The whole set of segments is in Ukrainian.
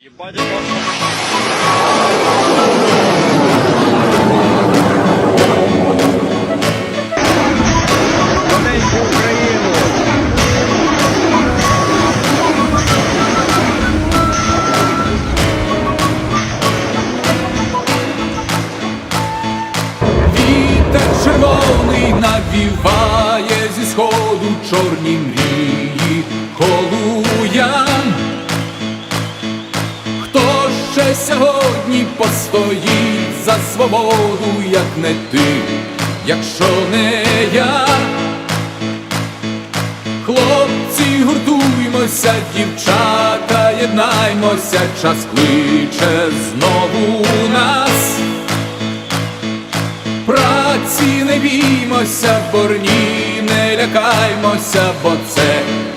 Ебать, червоний навіває зі сходу чорні мрії холуян. Хто ще сьогодні постоїть за свободу, як не ти, якщо не я? Хлопці, гуртуймося, дівчата, єднаймося, час кличе знову. не біймося, борні, не лякаймося, бо це.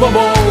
mobile.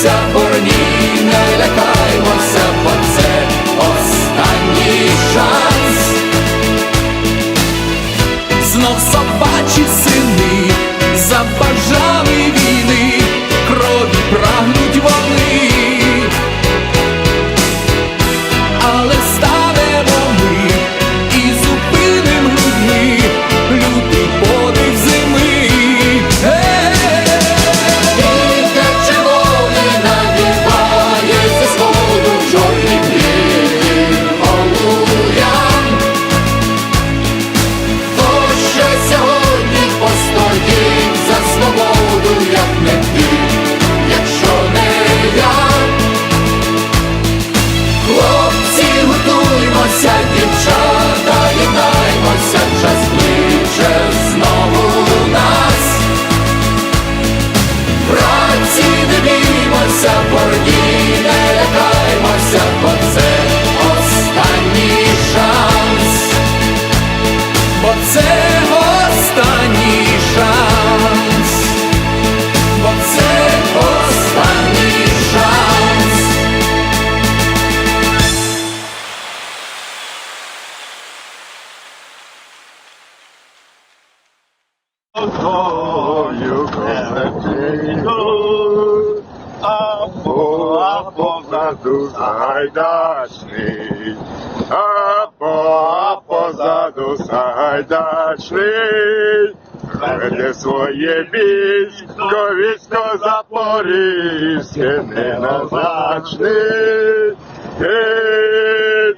лякаймося, борні, не лякаймося. Oh, you benedictus, apo, apo, zadus, своє військо, військо запорізьке, не назначний.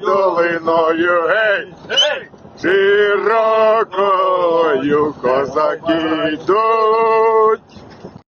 долиною, гей, гей! широкою козаки йдуть.